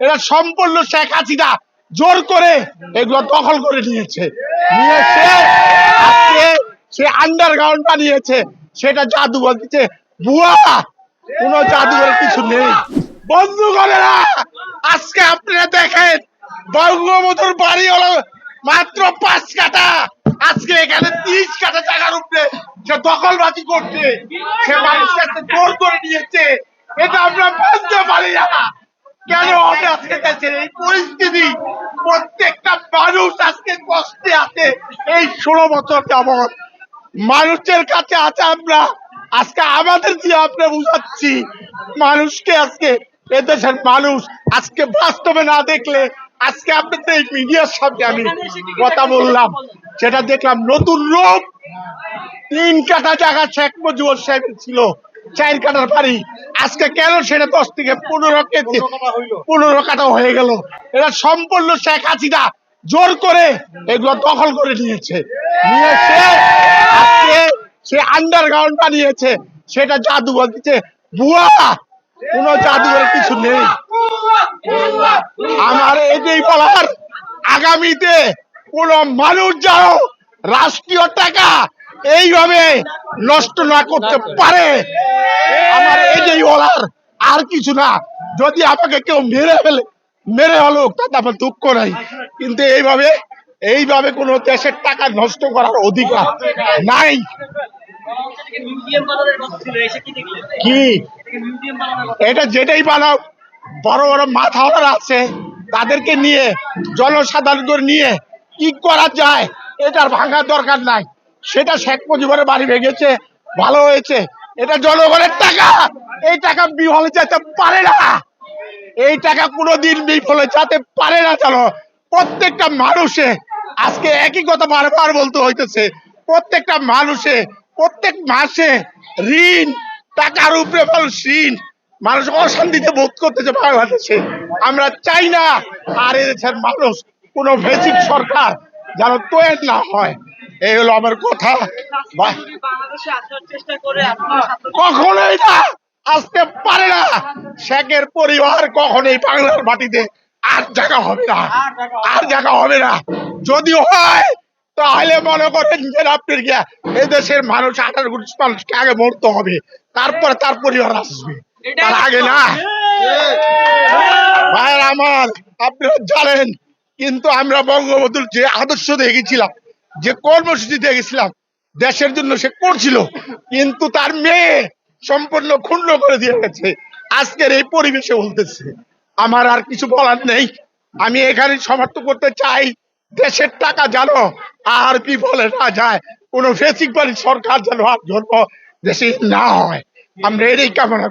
এরা সম্পূর্ণ শেখ হাসিনা। জোর করে এগুলো দখল করে নিয়েছে। নিয়েছে, আজকে সে আন্ডারগ্রাউন্ড বানিয়েছে, সেটা জাদু বলতেছে, বুয়া, কোনো জাদুঘর কিছু নেই। বন্ধু না আজকে আপনারা দেখেন, বঙ্গবন্ধুর বাড়ি হলো মাত্র পাঁচ কাটা আজকে এখানে তিরিশ কাটা জায়গার উপরে সে দখলবাজি করছে। সে মানুষকে আজকে জোর করে নিয়েছে। এটা আমরা বুঝতে পারি না। কেন আজকে দেশের এই পরিস্থিতি প্রত্যেকটা মানুষ আজকে কষ্টে আছে। এই ষোলো বছর যাবৎ মানুষের কাছে আছে আমরা আজকে আমাদের দিয়ে আমরা বুঝাচ্ছি মানুষকে আজকে এদেশের মানুষ আজকে বাস্তবে না দেখলে আজকে আপনাদের এই মিডিয়ার সামনে আমি কথা বললাম। সেটা দেখলাম নতুন রূপ। তিন কাটা জায়গা শেখ মুজিবুর সাহেব ছিল। চার কাটার বাড়ি আজকে কেন সেটা দশ থেকে পনেরো কেজি? পনেরো কাটা হয়ে গেল। এরা সম্পূর্ণ শেখ হাসিনা। জোর করে এগুলো দখল করে নিয়েছে। নিয়েছে সে আন্ডারগ্রাউন্ড বানিয়েছে। সেটা জাদু বলতেছে বুয়া, কোনো জাদুঘর কিছু নেই। আমার এটাই বলার। আগামীতে কোন মানুষ যাও রাষ্ট্রীয় টাকা এইভাবে নষ্ট না করতে পারে। আমার এটাই বলার আর কিছু না। যদি আমাকে কেউ মেরে ফেলে, মেরে হলো তাতে আমার দুঃখ নাই। কিন্তু এইভাবে এইভাবে কোন দেশের টাকা নষ্ট করার অধিকার নাই। কি? এটা যেটাই বানাও, বড় বড় মাথাওয়ালা আছে, তাদেরকে নিয়ে জনসাধারণকে নিয়ে কি করা যায়, এটার ভাঙার দরকার নাই। সেটা শেখ মুজিবের বাড়ি ভেঙেছে, ভালো হয়েছে। এটা জনগণের টাকা। এই টাকা বিফলে যেতে পারে না। এই টাকা কোনোদিন বিফলে যেতে পারে না চলো প্রত্যেকটা মানুষে, আজকে একই কথা বারবার বলতে হইতেছে, প্রত্যেকটা মানুষে, প্রত্যেক মাসে ঋণ, টাকার উপরে মানুষ ঋণ, মানুষ অশান্তিতে বোধ করতেছে বাংলাদেশে। আমরা চাই না আর এদেশের মানুষ কোনো বেসিক সরকার যেন তৈরি না হয়। এই হলো আমার কথা। কখনোই না আসতে পারে না। শেখের পরিবার কখনোই বাংলার মাটিতে আর জায়গা হবে না। আর জায়গা হবে না। যদি হয় তাহলে মনে করেন যে আপনার গিয়া এই দেশের মানুষ আঠারো কোটি মানুষকে আগে মরতে হবে। তারপরে তার পরিবার আসবে। তার আগে না। ভাইয়ের আমার আপনারা জানেন কিন্তু আমরা বঙ্গবন্ধুর যে আদর্শ দেখেছিলাম যে কর্মসূচি দেখেছিলাম দেশের জন্য সে করছিল, কিন্তু তার মেয়ে সম্পূর্ণ ক্ষুণ্ণ করে দিয়ে গেছে। আজকের এই পরিবেশে বলতেছে, আমার আর কিছু বলার নেই। আমি এখানে সমর্থ করতে চাই, দেশের টাকা জানো আর কি বলে না যায়, কোনো ফেসিক সরকার যেন আর জন্ম দেশে না হয়। আমরা এটাই কামনা